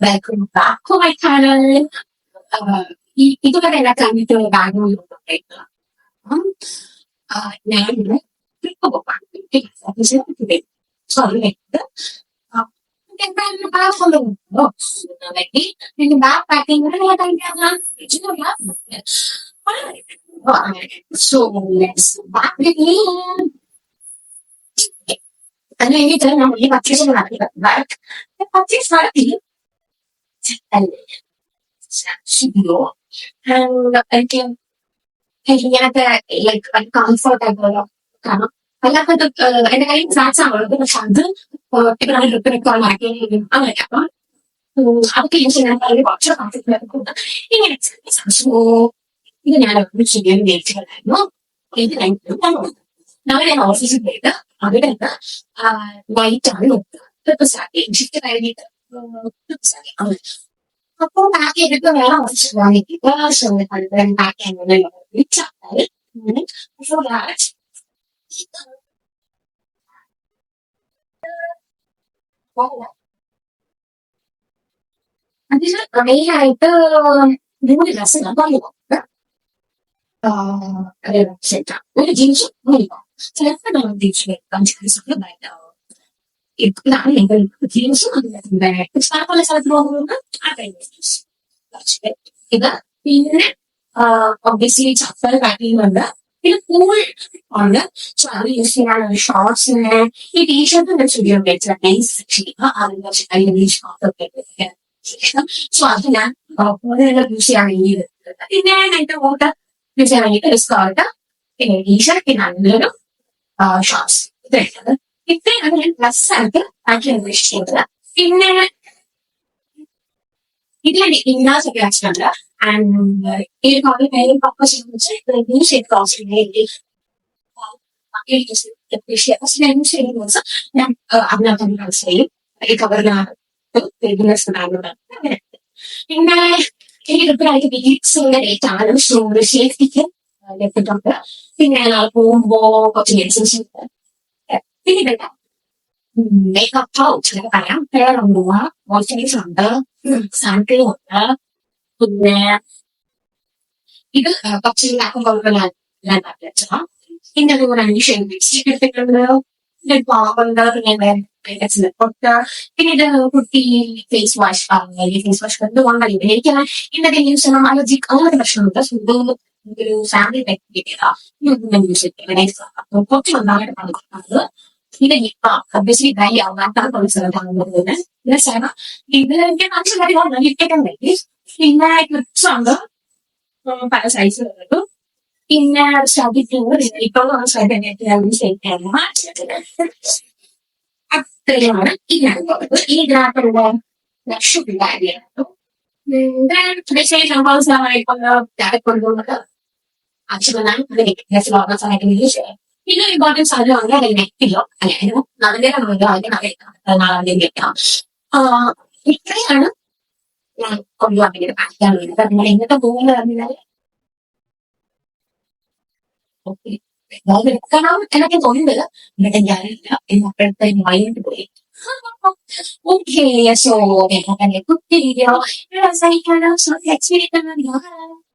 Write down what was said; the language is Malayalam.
welcome back to my channel. Uh, ഈ- ഇതുവരെ എന്നെ കണ്ടിട്ട് ബാംഗ്ലൂരിൽ അപ്പം ഞാൻ ട്രിപ്പ് പോകാൻ സോറി എന്തായാലും ബാഗ് എനിക്ക് bag packing so let's back begin. Ano yung ito na may purchase na natin, right? May purchase natin. Sa siguro. Ang ito hindi natin like uncomfortable kano. Wala ko to ano kayo sa sa wala ko masyado. O tipo na luto na ko lagi 바쁘게 일정해라. 시간이 시간이 관련 바뀌는 미쳤대. 응? 그래서 나 anh biết là mấy hai tư nếu như là sẽ là bao nhiêu đó ờ đây là sẽ chọn nếu là chính trị bao nhiêu sẽ là bắt đầu điều chuyển toàn trường sự lúc này đó ജീൻസും അതിന്റെ പല സ്ഥലത്ത് പോകുന്നത് ആ ജീൻസ് ഇത് പിന്നെ ഒബ്വിയസ്ലി ചപ്പൽ കട്ട് ചെയ്യുന്നുണ്ട് പിന്നെ കൂൾ ഉണ്ട് സോ അത് യൂസ് ചെയ്യാനുള്ള ഷോർട്സിന് ഈ ടീഷർട്ട് ഞാൻ സ്റ്റുഡിയോ വെച്ച നൈസ് ചെയ്യുക അതിന്റെ അതിന്റെ ഷോർട്ട് സോ അത് ഞാൻ യൂസ് ചെയ്യാൻ വേണ്ടി പിന്നെ എന്റെ കൂട്ട് യൂസ് ചെയ്യാൻ വേണ്ടിയിട്ട് ഒരു സ്കേർട്ട് പിന്നെ ടീഷർട്ട് നല്ലൊരു ഷോർട്സ് ഇത്രയാണ് ഇത്രയാണ് ഞാൻ പ്ലസ് ആയിട്ട് ആക്കി ഉദ്ദേശിക്കുന്നത് പിന്നെ ഇതിലെ ഇന്നാസ് വെച്ചിട്ടുണ്ട് ആൻഡ് ഈ കുറേ പേര് പർപ്പസ് യൂസ് ചെയ്ത് കോസ്റ്റ് ഞാൻ അതിനകത്ത് ചെയ്യും ഈ കവറിനകത്ത് പിന്നെ എനിക്ക് കൃത്യമായിട്ട് ബീറ്റ്സിന്റെ ഡേറ്റ് ആണ്. സോ സേഫ്റ്റിക്ക് ലഭിച്ചിട്ടുണ്ട് പിന്നെ പോകുമ്പോ കുറച്ച് മെഡിസിൻസ് പിന്നെ ഇതെന്താ മേക്കപ്പ് പൗച്ച് പറയാം പേരുണ്ട് മോയ്സ്ചറൈസർ ഉണ്ട് സൺക്രീം ഉണ്ട് പിന്നെ ഇത് കുറച്ച് ലാക്കുമ്പോൾ ഞാൻ വെച്ചാ പിന്നെ അതുപോലെ എടുത്തിട്ടുണ്ട് പിന്നെ പാവുണ്ട് പിന്നെ പൊട്ട് പിന്നെ ഇത് കുട്ടി ഫേസ് വാഷ് ഫേസ് വാഷ് എന്തുകൊണ്ടാണ് ഇത് എനിക്ക് ഇന്നത്തെ യൂസ് ചെയ്യണം അലർജിക് അങ്ങനത്തെ പ്രശ്നമുണ്ട് സോ ഇത് ഒരു ഫാമിലി യൂസ് ചെയ്തിട്ട് കുറച്ച് നന്നായിട്ട് കൊടുക്കുന്നത് പിന്നെ ഇപ്പൊ ഒബ്വിയസ്ലി ഡ്രൈ ആവാത്ത കുറച്ച് സ്ഥലത്താണ് പിന്നെ സേവ ഇത് എനിക്ക് മനസ്സിലായി ലിറ്റൊക്കെ പിന്നെ ക്ലിപ്സ് ഉണ്ട് പല സൈസ് കിട്ടും പിന്നെ ശ്രദ്ധിക്കുന്നത് ഇപ്പൊ ശ്രദ്ധിക്കാൻ അത്രയാണ് ഇതിനകത്ത് ഈ ഇതിനകത്തുള്ള ലക്ഷമില്ലായിരുന്നു കൊണ്ടുപോകുന്നത്? ആവശ്യമെന്നാണ് അതിനെ സമയത്ത് യൂസ് പിന്നെ ഇമ്പോർട്ടൻസ് സാധനമാണ് അതിൽ നെറ്റിലോ അല്ലെങ്കിൽ അതിന്റെ നമ്മളോ അതിന്റെ നാളെ വെക്കാം. ഇത്രയാണ് ഞാൻ കൊണ്ടുപോകാൻ വേണ്ടി പാക്കാൻ വേണ്ടത് നിങ്ങൾ ഇന്നത്തെ പോകുന്നത് പറഞ്ഞാൽ എടുക്കണം എന്നൊക്കെ തോന്നുന്നത് എന്നിട്ട് ഞാനില്ല എന്നപ്പോഴത്തെ മൈൻഡ് പോയി. ഓക്കെ സോ കുട്ടി വീഡിയോ സഹിക്കാനോ എക്സ്പീരിയൻസ്